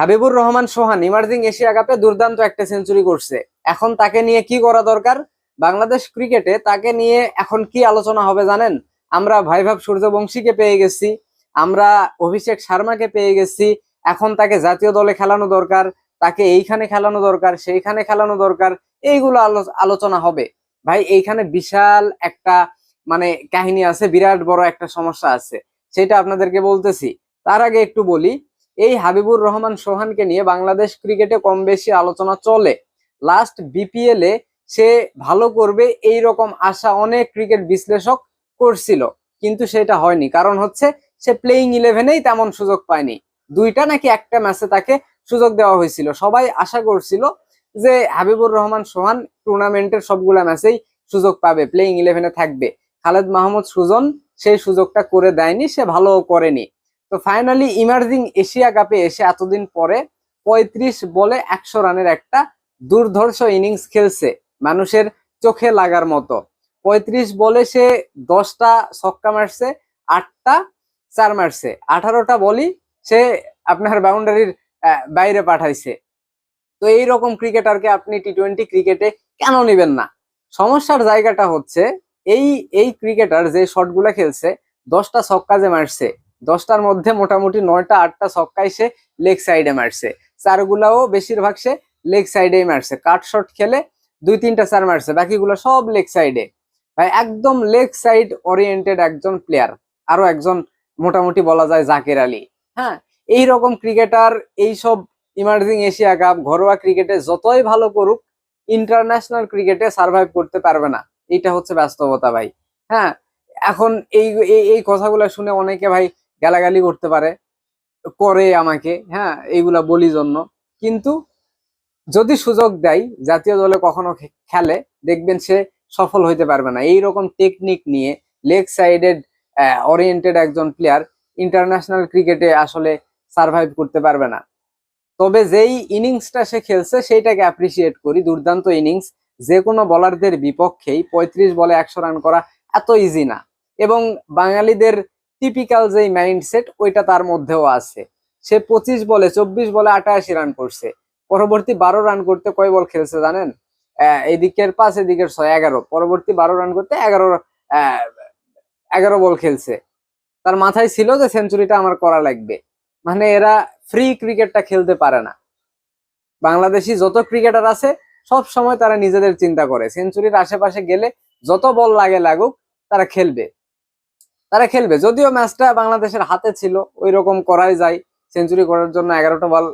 Habibur Rahman Sohan emerging Asia কাপে দুর্দান্ত একটা সেঞ্চুরি করছে। এখন তাকে নিয়ে কি করা দরকার? বাংলাদেশ ক্রিকেটে তাকে নিয়ে এখন কি আলোচনা হবে জানেন? আমরা ভাইভাব সূর্যবংশীকে পেয়ে গেছি, আমরা অভিষেক শর্মাকে পেয়ে গেছি, এখন তাকে জাতীয় দলে খেলানো দরকার, তাকে এইখানে খেলানো দরকার, সেইখানে খেলানো দরকার, এইগুলো আলোচনা হবে। ভাই, এইখানে বিশাল একটা মানে কাহিনী আছে, বিরাট বড় একটা সমস্যা আছে, সেটা আপনাদেরকে বলতেছি। তার আগে একটু বলি এই হাবিবুর রহমান সোহানকে নিয়ে বাংলাদেশ ক্রিকেটে কম বেশি আলোচনা চলে। লাস্ট বিপিএল এ সে ভালো করবে এই রকম আশা অনেক ক্রিকেট বিশ্লেষক করছিল, কিন্তু সেটা হয়নি। কারণ হচ্ছে, সে প্লেইং ইলেভেনেই তেমন সুযোগ পায়নি। দুইটা নাকি একটা ম্যাচে তাকে সুযোগ দেওয়া হয়েছিল। সবাই আশা করছিল যে হাবিবুর রহমান সোহান টুর্নামেন্টের সবগুলা ম্যাচেই সুযোগ পাবে প্লেইং ইলেভেনে থাকবে। খালেদ মাহমুদ সুজন সেই সুযোগটা করে দেয়নি, সে ভালো করেনি। তো ফাইনালি ইমার্জিং এশিয়া কাপে এসে এতদিন পরে পঁয়ত্রিশ বলে একশো রানের একটা দুর্ধর্ষ ইনিংস খেলছে মানুষের চোখে লাগার মতো। পঁয়ত্রিশ বলে সে দশটা ছক্কা মারছে, আটটা চার মারছে, আঠারোটা বলই সে আপনার বাউন্ডারির বাইরে পাঠাইছে। তো এই রকম ক্রিকেটারকে আপনি টি টোয়েন্টি ক্রিকেটে কেন নেবেন না? সমস্যার জায়গাটা হচ্ছে এই এই ক্রিকেটার যে শটগুলা খেলছে, দশটা ছক্কা যে মারছে দশটার মধ্যে মোটামুটি নয়টা, আটটা ছক্কাই সে লেগ সাইডে মারছে। চারগুলাও বেশিরভাগ সে লেগ সাইডেই মারছে। কাট শট খেলে দুই, তিনটা চার মারছে। বাকিগুলো সব লেগ সাইডে ভাই, একদম লেগ সাইড ওরিয়েন্টেড একজন প্লেয়ার আরও একজন মোটামুটি বলা যায় জাকির আলী। হ্যাঁ এই রকম ক্রিকেটার এইসব ইমার্জিং এশিয়া কাপ ঘরোয়া ক্রিকেটে যতই ভালো করুক ইন্টারন্যাশনাল ক্রিকেটে সার্ভাইভ করতে পারবে না। এটা হচ্ছে বাস্তবতা ভাই। হ্যাঁ এখন এই- এই কথাগুলো শুনে অনেকে ভাই গালাগালি করতে পারে, করে আমাকে হ্যাঁ এইগুলা বলি জন্য। কিন্তু যদি সুযোগ দেয়, জাতীয় দলে কখনো খেলে, দেখবেন সে সফল হইতে পারবে না। এই রকম টেকনিক নিয়ে লেগ সাইডেড ওরিয়েন্টেড একজন প্লেয়ার ইন্টারন্যাশনাল ক্রিকেটে আসলে সার্ভাইভ করতে পারবে না। তবে যেই ইনিংসটা সে খেলছে, সেইটাকে অ্যাপ্রিসিয়েট করি। দুর্দান্ত ইনিংস। যে কোনো বলারদের বিপক্ষেই পঁয়ত্রিশ বলে একশো রান করা এত ইজি না। এবং বাঙালিদের টিপিক্যাল যেই মাইন্ডসেট ওইটা তার মধ্যেও আছে। সে পঁচিশ বলে, চব্বিশ বলে, আটাশি রান করছে। পরবর্তী বারো রান করতে কয় বল খেলছে জানেন? এদিকের পাঁচ, এদিকের ছয়, এগারো। পরবর্তী বারো রান করতে এগারো এগারো বল খেলছে। তার মাথায় ছিল যে সেঞ্চুরিটা আমার করা লাগবে। মানে এরা ফ্রি ক্রিকেটটা খেলতে পারে না। বাংলাদেশি যত ক্রিকেটার আছে, সব সময় তারা নিজেদের চিন্তা করে। সেঞ্চুরির আশেপাশে গেলে যত বল লাগে লাগুক, তারা খেলবে। তারা খেলবে। যদিও ম্যাচটা বাংলাদেশের হাতে ছিল ওই রকম করাই যায়। সেঞ্চুরি করার জন্য এগারোটা বল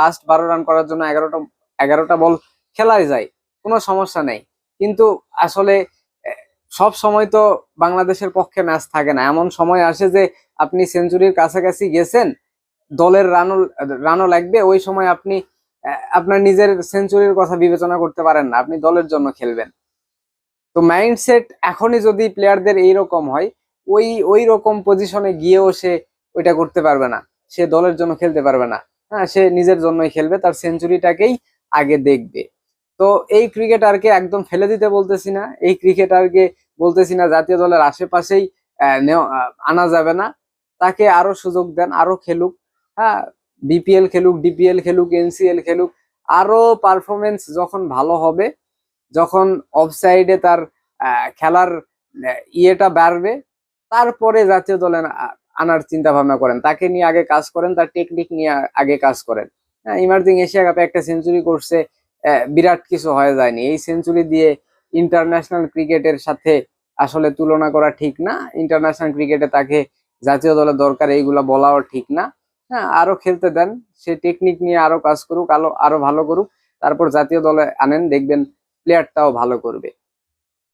লাস্ট বারো রান করার জন্য এগারোটা এগারোটা বল খেলাই যায়। কোনো সমস্যা নেই। কিন্তু আসলে সব সময় তো বাংলাদেশের পক্ষে ম্যাচ থাকে না। এমন সময় আসে যে, আপনি সেঞ্চুরির কাছাকাছি গেছেন, দলের রানও রানও লাগবে, ওই সময় আপনি আপনার নিজের সেঞ্চুরির কথা বিবেচনা করতে পারেন না। আপনি দলের জন্য খেলবেন। তো মাইন্ডসেট এখনই যদি প্লেয়ারদের এইরকম হয় ওই ওই রকম পজিশনে গিয়েও সে ওইটা করতে পারবে না। সে দলের জন্য খেলতে পারবে না। হ্যাঁ সে নিজের জন্যই খেলবে, তার সেঞ্চুরিটাকেই আগে দেখবে। তো এই ক্রিকেটারকে একদম ফেলে দিতে বলতেছি না। এই ক্রিকেটারকে বলতেছি না, জাতীয় দলের আশেপাশেই আনা যাবে না। তাকে আরও সুযোগ দেন, আরও খেলুক। হ্যাঁ বিপিএল খেলুক ডিপিএল খেলুক এনসিএল খেলুক, আরও পারফরমেন্স যখন ভালো হবে, যখন অফসাইডে তার খেলার ইয়েটা বাড়বে তারপরে জাতীয় দলে আনার চিন্তা ভাবনা করেন। তাকে নিয়ে আগে কাজ করেন, তার টেকনিক নিয়ে আগে কাজ করেন। ইমার্জিং এশিয়া কাপে একটা সেঞ্চুরি করছে বিরাট কিছু হয়ে যায়নি। এই সেঞ্চুরি দিয়ে ইন্টারন্যাশনাল ক্রিকেটের সাথে আসলে তুলনা করা ঠিক না। ইন্টারন্যাশনাল ক্রিকেটে তাকে জাতীয় দলে দরকার, এইগুলা বলাও ঠিক না। হ্যাঁ আরও খেলতে দেন। সে টেকনিক নিয়ে আরও কাজ করুক আরও আরও ভালো করুক। তারপর জাতীয় দলে আনেন, দেখবেন প্লেয়ারটাও ভালো করবে।